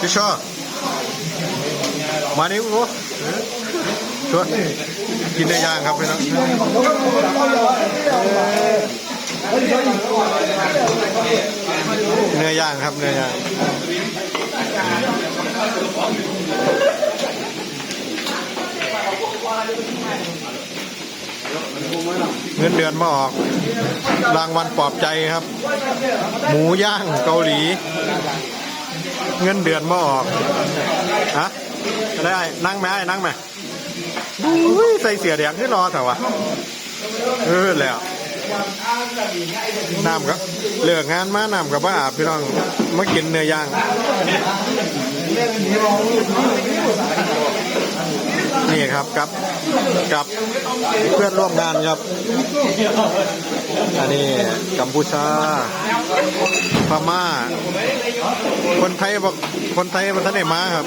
พี่ชอมานี่กูชวกินได้ย่างครับพี่น้องเนื้อย่างครับเนื้อย่าง เงินเดือนมาออก รางวัลปลอบใจครับ หมูย่างเกาหลี เงินเดือนมาออกฮะได้นั่งไหมไอ้นั่งไหมอุ้ยใส่เสียแดงให้รอแต่วะเออแล้วน้ำครับเลิกงานมาน้ำกับว่าอาบพี่น้องมากินเนื้อย่าง ครับกับกับเพื่อนร่วมงานครับ อันนี้กัมพูชาพม่า คนไทยบอกคนไทยมันท่านไหนมาครับ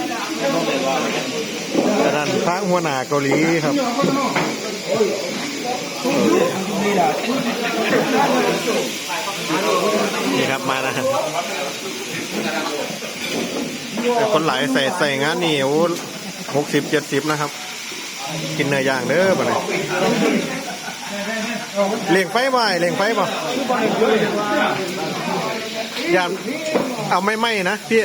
แต่นั่นทางหัวหน้าเกาหลีครับนี่ครับมานะแต่คนหลายใส่ใส่งานนี่โอ้หกสิบเจ็ดสิบนะครับ กินเนื้อย่างเด้อบ่เนี่ยเลี้ยงไฟบ่ไอ้เลี้ยงไฟบ่อย่าเอาไม่ไหมนะพี่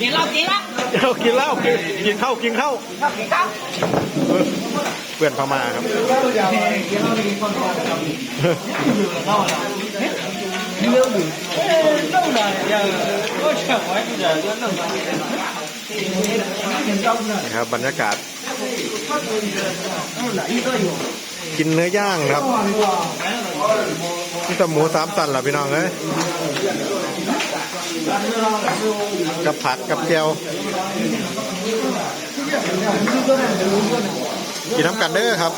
กินเหล้ากินละเอากินเหล้ากินกินข้าวกินข้าวกินข้าวเออเพื่อนพม่าครับ นะครับบรรยากาศ กินเนื้อย่างครับนี่แต่หมูสามสันล่ะพี่น้องเอ้ยกับผักกับแก้วกินน้ำกันเด้อครับ